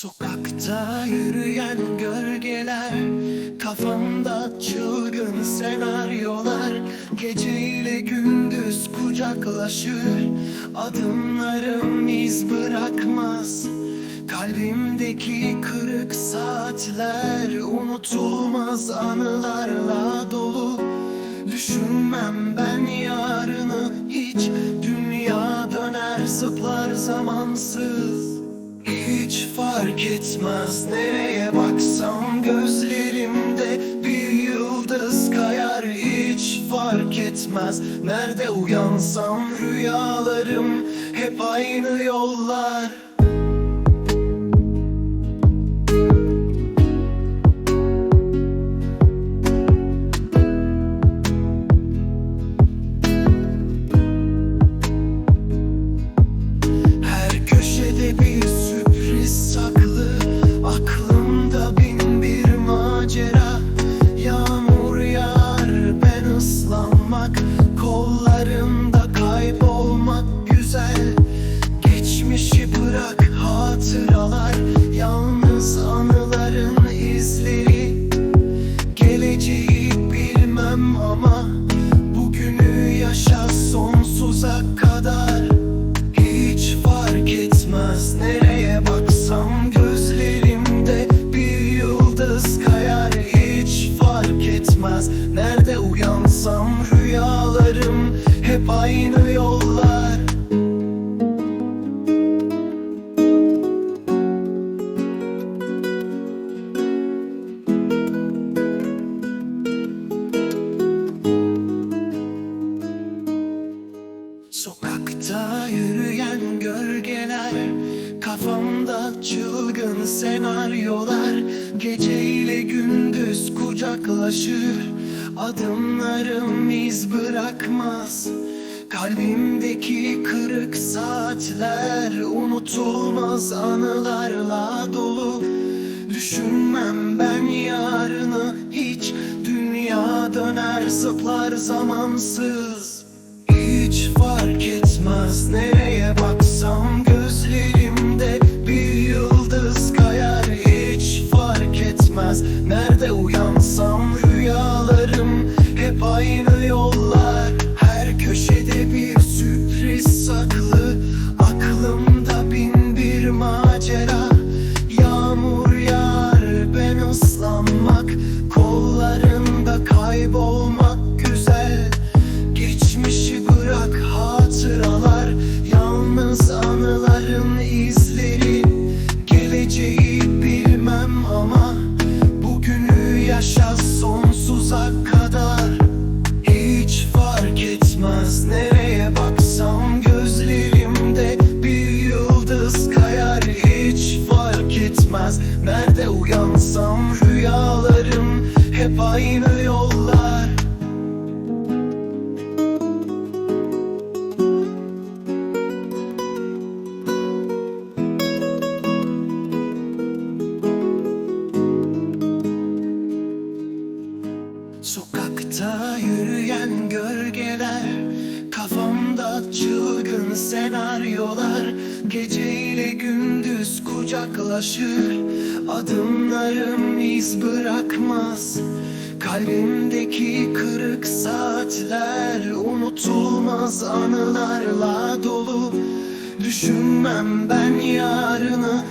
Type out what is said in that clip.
Sokakta yürüyen gölgeler Kafamda çılgın senaryolar. Gece ile gündüz kucaklaşır Adımlarım iz bırakmaz. Kalbimdeki kırık saatler Unutulmaz anılarla dolu. Düşünmem ben yarını hiç Dünya döner zıplar zamansız hiç fark etmez. Nereye baksam gözlerimde bir yıldız kayar hiç fark etmez. Nerede uyansam rüyalarım hep aynı yollar izleri Geleceği bilmem ama Bugünü yaşa sonsuza kadar. Hiç fark etmez nereye baksam gözlerimde bir yıldız kayar. Hiç fark etmez nerede uyansam rüyalarım hep aynı yollar çılgın senaryolar Gece ile gündüz kucaklaşır. Adımlarım iz bırakmaz. Kalbimdeki kırık saatler Unutulmaz anılarla dolu. Düşünmem ben yarını hiç Dünya döner zıplar zamansız. Hiç fark etmez nereye baksam etmez Nerede uyansam rüyalarım hep aynı yollar. Sokakta yürüyen gölgeler Kafamda çılgın senaryolar. Gece ile gündüz kucaklaşır. Adımlarım iz bırakmaz. Kalbimdeki kırık saatler Unutulmaz. Anılarla dolu. Düşünmem ben yarını